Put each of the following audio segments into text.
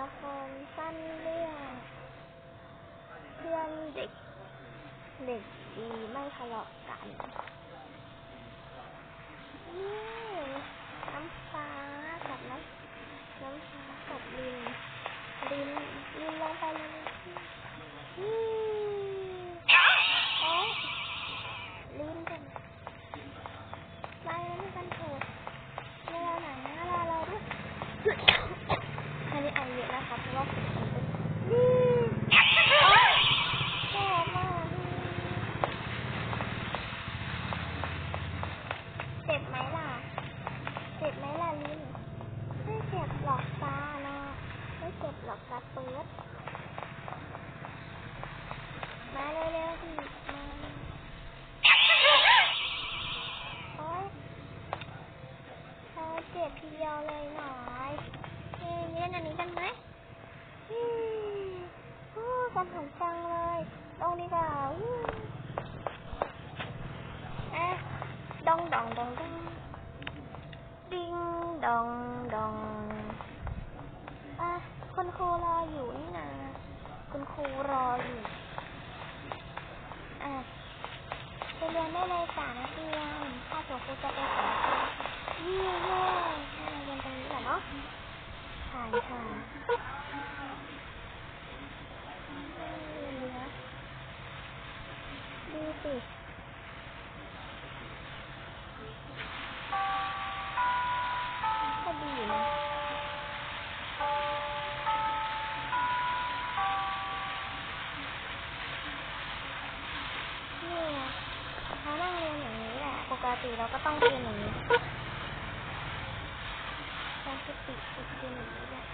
ละครสั้นเรื่อง เพื่อนเด็ก เด็กดีไม่ทะเลาะกันนี่น้ำฟ้ากับน้ำน้ำฟ้ากับลินลินลินลงไปเลยนี่โอ๊ยลินกันไปแล้วกันเถอะเวลาไหนนะรอเราด้วยอันนี้ไอเยอะนะคะเพราะว่าผมเป็นนี่โอ๊ยแย่มากเจ็บไหมล่ะ เจ็บไหมล่ะลิน ไม่เจ็บหรอกตาเนาะ ไม่เจ็บหรอกตาเปิดมาเร็วๆดิมาโอ๊ยเธอเจ็บทีเดียวเลยหน่อยเอ้ยเล่นอันนี้กันไหมอืมโอ้กันหันจังเลยลงดีกว่าอืมอะดองดองดองดองดิงดองดองอะคุณครูรออยู่นี่นะคุณค รออยู่อะไปเรียนได้เลยจ้านักเรียนถ้าเกิดครูจะไปสอนยี่ยเย่ให้มาเรียนตรงนี้แหละเนาะใช่ค่ะเรียนดีนะดูสิ ติเราก็ต้องเรียนอย่างนี้ปกติฝึกเรียนอย่างนี้แหละ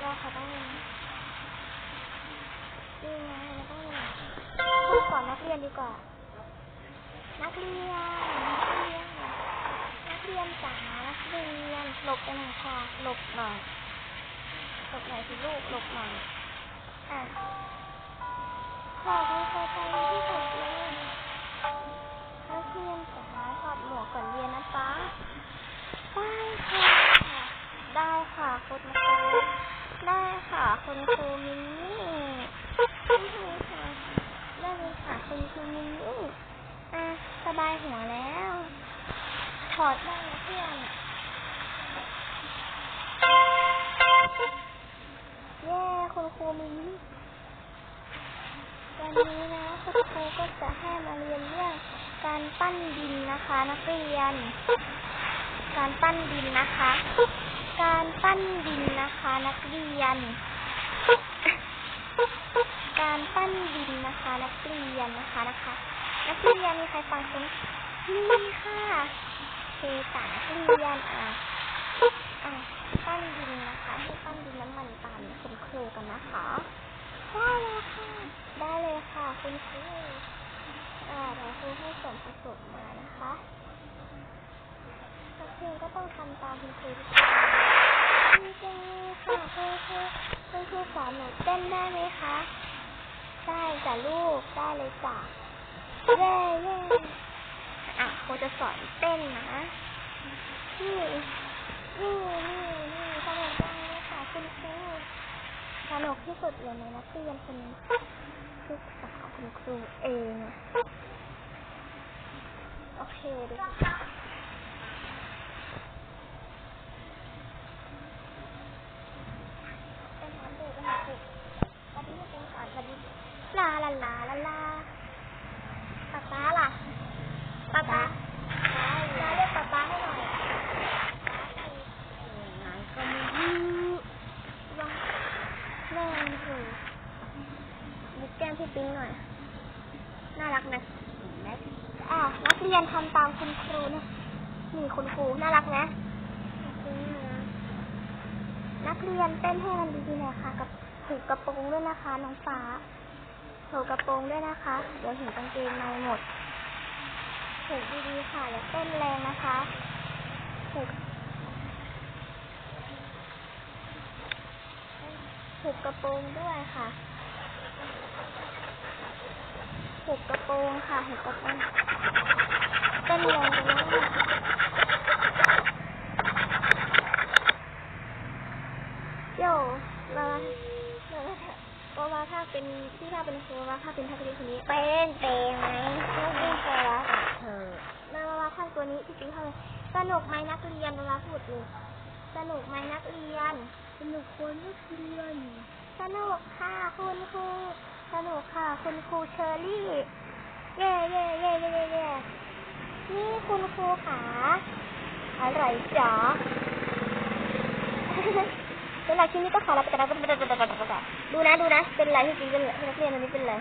ก็เขาต้องเรียนนี่ไงเราต้องเรียนพูดก่อนนักเรียนดีกว่า นักเรียน นักเรียน นักเรียนจ๋านักเรียน หลบไปหน่อยค่ะ หลบหน่อย หลบหน่อยสิลูก หลบหน่อย อะ ขอให้เข้าใจที่สุดเลยนักเรียนจ๋าถอดหมวกก่อนเรียนนะจ๊ะได้ค่ะ ได้ค่ะคุณครูได้ค่ะคุณครูมินนี่ได้เลยค่ะได้ค่ะคุณครูมินนี่อะสบายหัวแล้วถอดได้นะเพื่อนเย้คุณครูมินนี่ วันนี้นะคุณครูก็จะให้มาเรียนเรื่องการปั้นดินนะคะ นักเรียน การปั้นดินนะคะ การปั้นดินนะคะ นักเรียน การปั้นดินนะคะ นักเรียนนะคะนะคะ นักเรียนมีใครฟังฉันมีค่ะเคสานักเรียนอะอะปั้นดินนะคะให้ปั้นดินน้ำมันตามคุณครูกันนะคะได้เลยค่ะ ได้เลยค่ะคุณครูอ่าเดี๋ยวครูให้ส่วนผสมมานะคะนักเรียนก็ต้องทำตามคุณครูทุกคนดีจังเลยค่ะคุณครูคุณครูสอนหนูเต้นได้ไหมคะได้ จ้ะลูกได้เลยจ้ะเย้เย้อะครูจะสอนเต้นนะนี่นี่นี่นี่สนุกจังเลยค่ะคุณครูสนุกที่สุดเลยในนักเรียนคนนี้ลูกสาวคุณครูเองอะโอเคดูเป็นน้ำเด็กเป็นน้ำเด็กตอนนี้เป็นก่อนตอนนี้ ลาลาลาป๊าป๊าล่ะป๊าป๊าได้เรียกป๊าป๊าให้หน่อยไหนก็ไม่รู้ว่าแม่คือบุกแก้มพี่ปิ๊งหน่อย น่ารักนะแม็กอะนักเรียนทำตามคุณครูนะนี่คุณครูน่ารักนะ นักเรียนเต้นให้มันดีๆหน่อยค่ะ กับผูกกระโปรงด้วยนะคะน้องฟ้า ผูกกระโปรงด้วยนะคะ เดี๋ยวเห็นกางเกงในหมดผูกดีๆค่ะ อย่าเต้นแรงนะคะผูกผูกกระโปรงด้วยค่ะผูกกระโปรงค่ะผูกกระโปรงเต้นแรงไปแล้วเนี่ย ที่ถ้าเป็นทักเรียนคนนี้ไปเล่นเปไหมเล่นเล่นไปแล้วเธอมามามาทำตัวนี้ที่จริงทำเลยสนุกไหมนักเรียนเวลาพูดเลยสนุกไหมนักเรียน สนุกคนนักเรียนสนุกค่ะคุณครูสนุกค่ะคุณครูเชอรี่เย่เย่เย่เย่เย่เย่นี่คุณครูขาอะไรจ๋า เป็นไรคลิปนี้ก็ขอลาไปกันนะดูนะดูนะ เป็นไรที่จริงเป็นไรนักเรียนอันนี้เป็นไร